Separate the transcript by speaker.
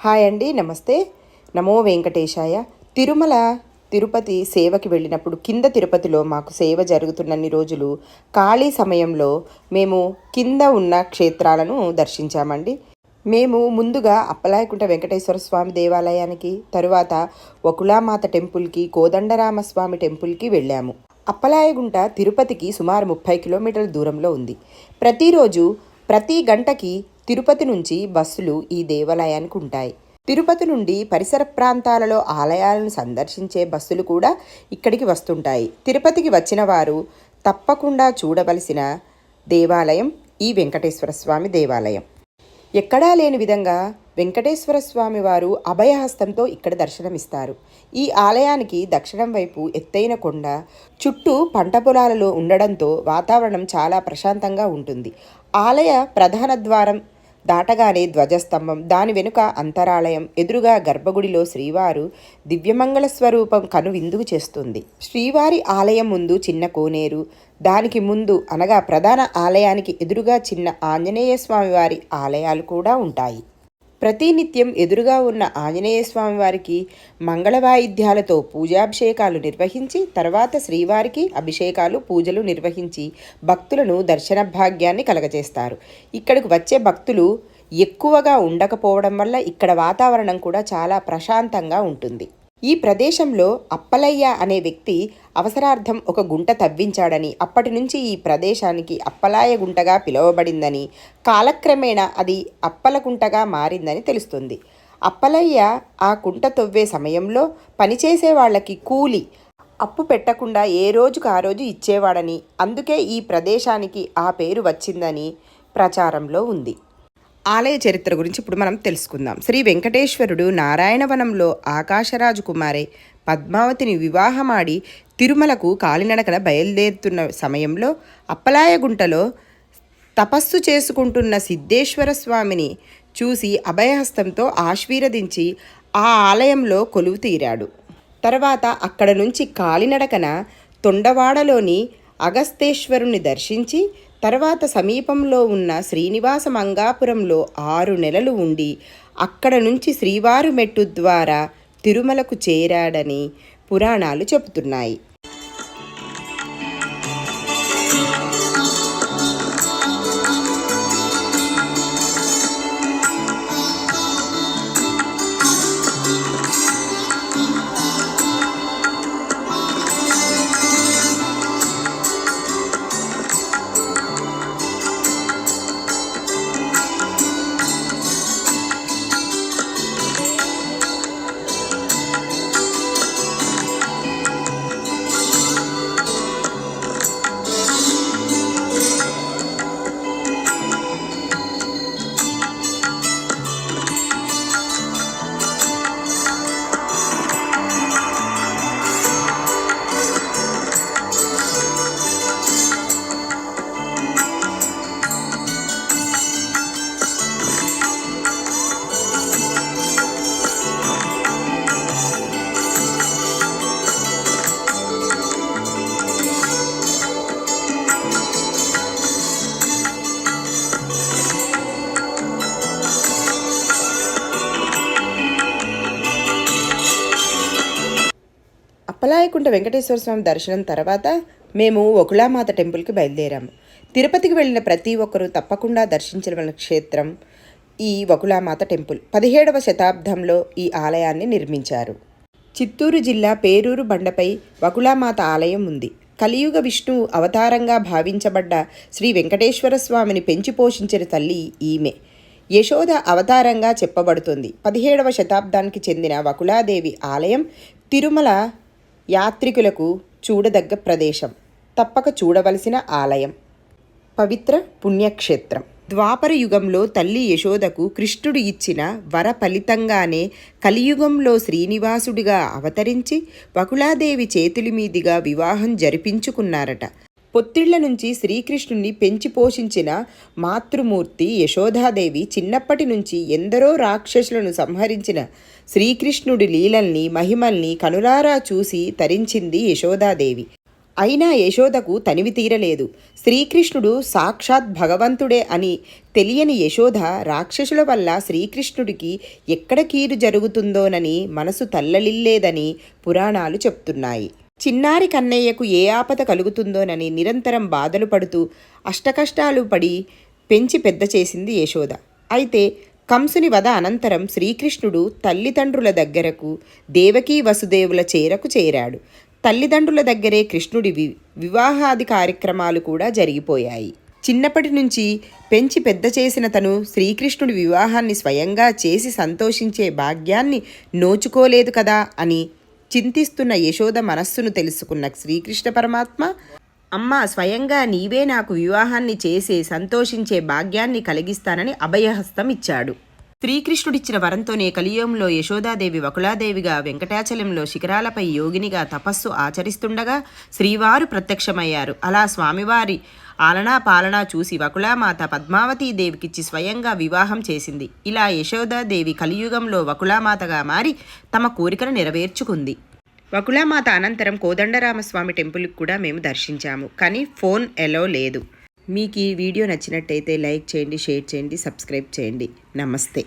Speaker 1: Hi అండి నమస్తే. నమో వెంకటేశాయ. తిరుమల తిరుపతి సేవకి వెళ్ళినప్పుడు కింద తిరుపతిలో మాకు సేవ జరుగుతున్నన్ని రోజులు ఖాళీ సమయంలో మేము కింద ఉన్న క్షేత్రాలను దర్శించామండి. మేము ముందుగా అప్పలాయకుంట వెంకటేశ్వర స్వామి దేవాలయానికి తరువాత వకులామాత టెంపుల్కి కోదండరామస్వామి టెంపుల్కి వెళ్ళాము. అప్పలాయగుంట తిరుపతికి సుమారు ముప్పై కిలోమీటర్ల దూరంలో ఉంది. ప్రతిరోజు ప్రతి గంటకి తిరుపతి నుంచి బస్సులు ఈ దేవాలయానికి ఉంటాయి తిరుపతి నుండి పరిసర ప్రాంతాలలో ఆలయాలను సందర్శించే బస్సులు కూడా ఇక్కడికి వస్తుంటాయి. తిరుపతికి వచ్చిన వారు తప్పకుండా చూడవలసిన దేవాలయం ఈ వెంకటేశ్వర స్వామి దేవాలయం. ఎక్కడా లేని విధంగా వెంకటేశ్వర స్వామి వారు అభయహస్తంతో ఇక్కడ దర్శనమిస్తారు. ఈ ఆలయానికి దక్షిణం వైపు ఎత్తైన కొండ చుట్టూ పంట పొలాలలో ఉండడంతో వాతావరణం చాలా ప్రశాంతంగా ఉంటుంది. ఆలయ ప్రధాన ద్వారం దాటగానే ధ్వజస్తంభం దాని వెనుక అంతరాలయం ఎదురుగా గర్భగుడిలో శ్రీవారు దివ్యమంగళ స్వరూపం కను విందుకు చేస్తుంది. శ్రీవారి ఆలయం ముందు చిన్న కోనేరు దానికి ముందు అనగా ప్రధాన ఆలయానికి ఎదురుగా చిన్న ఆంజనేయ స్వామివారి ఆలయాలు కూడా ఉంటాయి. ప్రతినిత్యం ఎదురుగా ఉన్న ఆంజనేయ స్వామివారికి వారికి మంగళ వాయిద్యాలతో పూజాభిషేకాలు నిర్వహించి తర్వాత శ్రీవారికి అభిషేకాలు పూజలు నిర్వహించి భక్తులను దర్శన భాగ్యాన్ని కలగజేస్తారు. ఇక్కడికి వచ్చే భక్తులు ఎక్కువగా ఉండకపోవడం వల్ల ఇక్కడ వాతావరణం కూడా చాలా ప్రశాంతంగా ఉంటుంది. ఈ ప్రదేశంలో అప్పలయ్య అనే వ్యక్తి అవసరార్థం ఒక గుంట తవ్వించాడని అప్పటి నుంచి ఈ ప్రదేశానికి అప్పలాయ గుంటగా పిలువబడిందని కాలక్రమేణా అది అప్పల గుంటగా మారిందని తెలుస్తుంది. అప్పలయ్య ఆ కుంట తవ్వే సమయంలో పనిచేసే వాళ్ళకి కూలి అప్పు పెట్టకుండా ఏ రోజుకు ఆ రోజు ఇచ్చేవాడని అందుకే ఈ ప్రదేశానికి ఆ పేరు వచ్చిందని ప్రచారంలో ఉంది. ఆలయ చరిత్ర గురించి ఇప్పుడు మనం తెలుసుకుందాం. శ్రీ వెంకటేశ్వరుడు నారాయణవనంలో ఆకాశరాజు కుమారే పద్మావతిని వివాహమాడి తిరుమలకు కాలినడకన బయలుదేరుతున్న సమయంలో అప్పలాయగుంటలో తపస్సు చేసుకుంటున్న సిద్ధేశ్వర స్వామిని చూసి అభయహస్తంతో ఆశీర్వదించి ఆ ఆలయంలో కొలువు తీరాడు. తర్వాత అక్కడ నుంచి కాలినడకన తొండవాడలోని అగస్తేశ్వరుని దర్శించి తర్వాత సమీపంలో ఉన్న శ్రీనివాస మంగాపురంలో ఆరు నెలలు ఉండి అక్కడ నుంచి శ్రీవారు మెట్టు ద్వారా తిరుమలకు చేరాడని పురాణాలు చెబుతున్నాయి. అప్పలాయకుంట వెంకటేశ్వర స్వామి దర్శనం తర్వాత మేము ఒకలామాత టెంపుల్కి బయలుదేరాము. తిరుపతికి వెళ్ళిన ప్రతి ఒక్కరూ తప్పకుండా దర్శించవలసిన క్షేత్రం ఈ వకులామాత టెంపుల్. పదిహేడవ శతాబ్దంలో ఈ ఆలయాన్ని నిర్మించారు. చిత్తూరు జిల్లా పేరూరు బండపై వకులామాత ఆలయం ఉంది. కలియుగ విష్ణువు అవతారంగా భావించబడ్డ శ్రీ వెంకటేశ్వర స్వామిని పెంచి పోషించిన తల్లి ఈమె. యశోద అవతారంగా చెప్పబడుతుంది. పదిహేడవ శతాబ్దానికి చెందిన వకులాదేవి ఆలయం తిరుమల యాత్రికులకు చూడదగ్గ ప్రదేశం. తప్పక చూడవలసిన ఆలయం. పవిత్ర పుణ్యక్షేత్రం. ద్వాపర యుగంలో తల్లి యశోదకు కృష్ణుడు ఇచ్చిన వర ఫలితంగానే కలియుగంలో శ్రీనివాసుడిగా అవతరించి వకులాదేవి చేతుల మీదుగా వివాహం జరిపించుకున్నారట. పొత్తిళ్ళ నుంచి శ్రీకృష్ణుణ్ణి పెంచి పోషించిన మాతృమూర్తి యశోదాదేవి చిన్నప్పటి నుంచి ఎందరో రాక్షసులను సంహరించిన శ్రీకృష్ణుడి లీలల్ని మహిమల్ని కనులారా చూసి తరించింది యశోదాదేవి. అయినా యశోదకు తనివి తీరలేదు. శ్రీకృష్ణుడు సాక్షాత్ భగవంతుడే అని తెలియని యశోద రాక్షసుల వల్ల శ్రీకృష్ణుడికి ఎక్కడ కీడు జరుగుతుందోనని మనసు తల్లలిల్లేదని పురాణాలు చెప్తున్నాయి. చిన్నారి కన్నయ్యకు ఏ ఆపద కలుగుతుందోనని నిరంతరం బాధలు పడుతూ అష్టకష్టాలు పడి పెంచి పెద్ద చేసింది యశోద. అయితే కంసుని వధ అనంతరం శ్రీకృష్ణుడు తల్లిదండ్రుల దగ్గరకు దేవకీ వసుదేవుల చేరకు చేరాడు. తల్లిదండ్రుల దగ్గరే కృష్ణుడి వి వివాహాది కార్యక్రమాలు కూడా జరిగిపోయాయి. చిన్నప్పటి నుంచి పెంచి పెద్ద చేసిన తను శ్రీకృష్ణుడి వివాహాన్ని స్వయంగా చేసి సంతోషించే భాగ్యాన్ని నోచుకోలేదు కదా అని చింతిస్తున్న యశోద మనస్సును తెలుసుకున్న శ్రీకృష్ణ పరమాత్మ అమ్మా స్వయంగా నీవే నాకు వివాహాన్ని చేసే సంతోషించే భాగ్యాన్ని కలిగిస్తానని అభయహస్తం ఇచ్చాడు. శ్రీకృష్ణుడిచ్చిన వరంతోనే కలియుగంలో యశోదాదేవి వకులాదేవిగా వెంకటాచలంలో శిఖరాలపై యోగినిగా తపస్సు ఆచరిస్తుండగా శ్రీవారు ప్రత్యక్షమయ్యారు. అలా స్వామివారి ఆలనా పాలనా చూసి వకులామాత పద్మావతీదేవికిచ్చి స్వయంగా వివాహం చేసింది. ఇలా యశోదాదేవి కలియుగంలో వకులామాతగా మారి తమ కోరికను నెరవేర్చుకుంది. వకులామాత అనంతరం కోదండరామస్వామి టెంపుల్కి కూడా మేము దర్శించాము. కానీ ఫోన్ ఎలో లేదు. మీకు ఈ వీడియో నచ్చినట్టయితే లైక్ చేయండి షేర్ చేయండి సబ్స్క్రైబ్ చేయండి. నమస్తే.